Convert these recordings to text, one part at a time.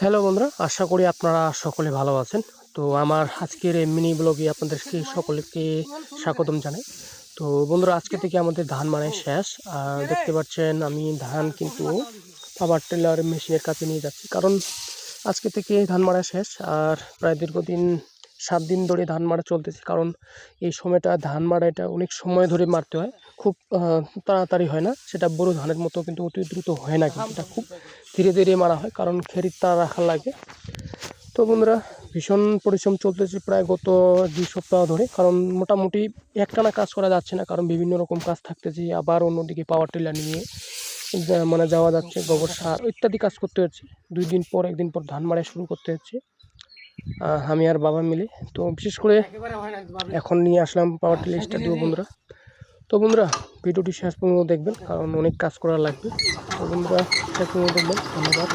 Hello বন্ধুরা, আশা করি আপনারা সকলে ভালো আছেন। তো আমার আজকের এই মিনি ব্লগে আপনাদেরকে সকলকে স্বাগতম জানাই। তো বন্ধুরা, আজকে থেকে আমাদের ধান মানে শেষ। আর দেখতে পাচ্ছেন, আমি ধান কিন্তু পাওয়ার টেলার মেশিনের কাছে নিয়ে যাচ্ছি। কারণ আজকে থেকে ধান মারা শেষ, আর প্রায় দীর্ঘদিন, সাত দিন ধরে ধান মারা চলতেছে। কারণ এই সময়টা ধান মারা এটা অনেক সময় ধরে মারতে হয়। খুব তাড়াতাড়ি হয় না। সেটা বড় ধানের মতো কিন্তু অতি দ্রুত হয় না কিন্তু এটা খুব ধীরে ধীরে মারা হয় কারণ খেরির তার রাখা লাগে। তো বন্ধুরা ভীষণ পরিশ্রম চলতেছে প্রায় গত দুই সপ্তাহ ধরে কারণ মোটামুটি একটানা কাজ করা যাচ্ছে না কারণ বিভিন্ন রকম কাজ থাকতেছে আবার অন্যদিকে পাওয়ার টিলার নিয়ে মানে যাওয়া যাচ্ছে গোবর সার ইত্যাদি কাজ করতে হচ্ছে। দুই দিন পর একদিন পর ধান মারা শুরু করতে হচ্ছে। আমি আর বাবা মিলে তো বিশেষ করে এখন নিয়ে আসলাম পাওয়ার টিলার স্টাডিও বন্ধুরা। তো বন্ধুরা, ভিডিওটি শেষ পর্যন্ত দেখবেন, কারণ অনেক কাজ করা লাগবে। তো বন্ধুরা, শেষ পর্যন্ত দেখবেন। ধন্যবাদ।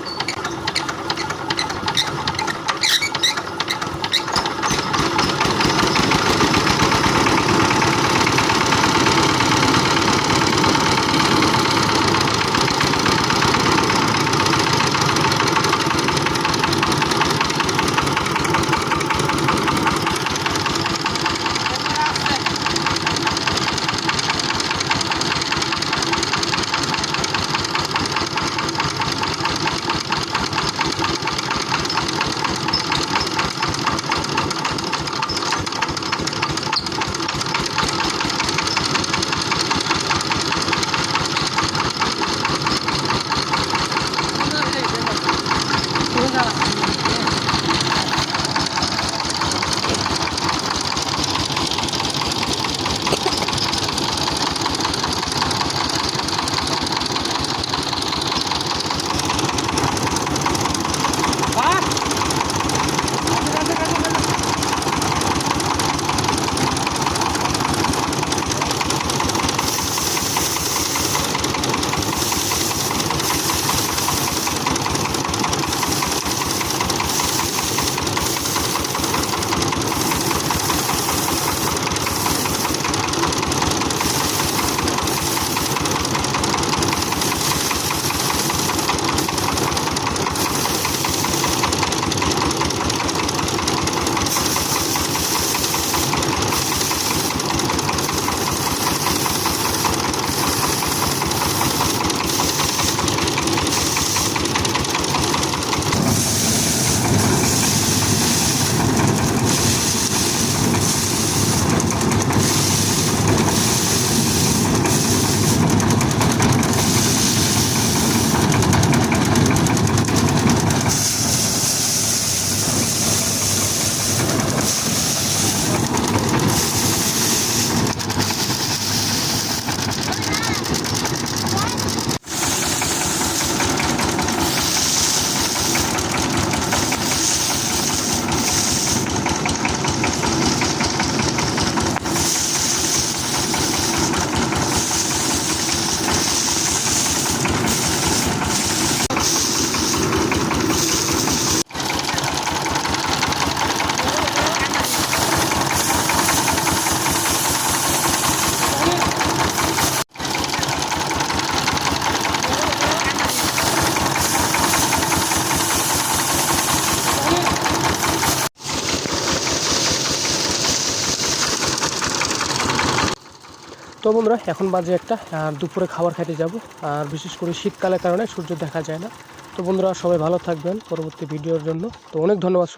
তো বন্ধুরা, এখন বাজে একটা দুপুরে খাবার খেতে যাব। আর বিশেষ করে শীতকালের কারণে সূর্য দেখা যায় না। তো বন্ধুরা, সবাই ভালো থাকবেন পরবর্তী ভিডিওর জন্য। তো অনেক ধন্যবাদ